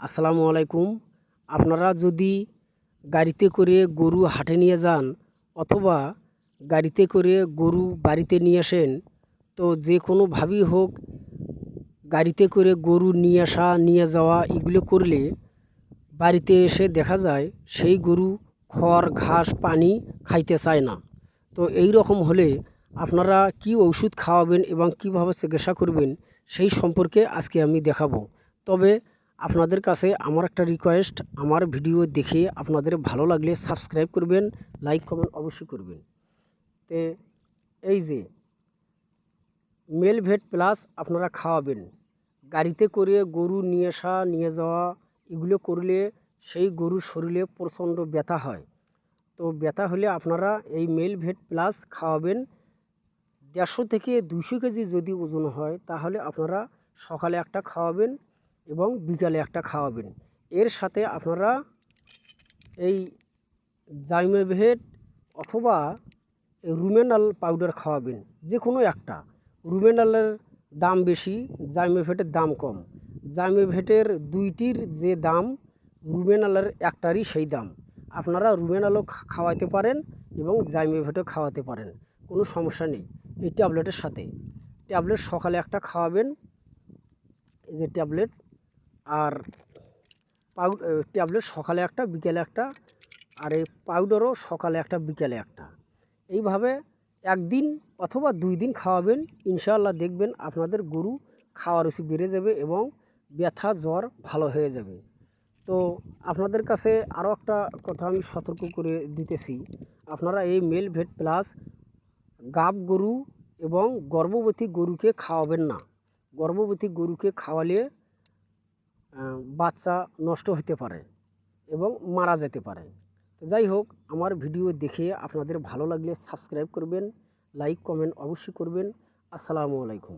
আসসালামু আলাইকুম। আপনারা যদি গাড়িতে করে গরু হাটে নিয়ে যান অথবা গাড়িতে করে গরু বাড়িতে নিয়ে আসেন, তো যে কোনোভাবেই হোক গাড়িতে করে গরু নিয়ে আসা, নিয়ে যাওয়া এগুলো করলে বাড়িতে এসে দেখা যায় সেই গরু খড়, ঘাস, পানি খাইতে চায় না। তো এই রকম হলে আপনারা কি ওষুধ খাওয়াবেন এবং কীভাবে চিকিৎসা করবেন সেই সম্পর্কে আজকে আমি দেখাবো। তবে আপনাদের কাছে আমার একটা রিকোয়েস্ট আমার ভিডিও দেখে আপনাদের ভালো লাগলে সাবস্ক্রাইব করবেন লাইক কমেন্ট অবশ্যই করবেন। তে, এই যে মেলভেট প্লাস আপনারা খাওয়াবেন। গাড়িতে করে গরু নিয়ে আসা, নিয়ে যাওয়া, এগুলো করলে সেই গরুর শরীরে প্রচণ্ড ব্যথা হয়। তো ব্যথা হলে আপনারা এই মেলভেট প্লাস খাওয়াবেন। দেড়শো থেকে দুশো কেজি যদি ওজন হয়, তাহলে আপনারা সকালে একটা খাওয়াবেন। এবং বিকালে একটা খাওয়াবেন। এর সাথে আপনারা এই জাইমেভেট অথবা রুমেনাল পাউডার খাওয়াবেন যে কোনো একটা। রুমেনালের দাম বেশি, জাইমেভেটের দাম কম। জাইমেভেটের দুইটির যে দাম, রুমেনালের একটারই সেই দাম। আপনারা রুমেনালও খাওয়াতে পারেন এবং জাইমেভেটও খাওয়াতে পারেন, কোনো সমস্যা নেই। এই ট্যাবলেটের সাথে। ট্যাবলেট সকালে একটা খাওয়াবেন। যে ট্যাবলেট আর ট্যাবলেট সকালে একটা, বিকেলে একটা, আর এই পাউডারও সকালে একটা, বিকেলে একটা। এইভাবে একদিন অথবা দুই দিন খাওয়াবেন, ইনশাআল্লাহ দেখবেন আপনাদের গরু খাওয়া রুচি বেড়ে যাবে এবং ব্যথা, জ্বর ভালো হয়ে যাবে। তো আপনাদের কাছে আরও একটা কথা আমি সতর্ক করে দিতেছি। আপনারা এই মেল ভেট প্লাস গাব গরু এবং গর্ভবতী গরুকে খাওয়াবেন না। গর্ভবতী গরুকে খাওয়ালে বাচ্চা নষ্ট হতে পারে এবং মারা যেতে পারে। তো যাই হোক, আমার ভিডিও দেখে আপনাদের ভালো লাগলে সাবস্ক্রাইব করবেন, লাইক, কমেন্ট অবশ্যই করবেন। আসসালামু আলাইকুম।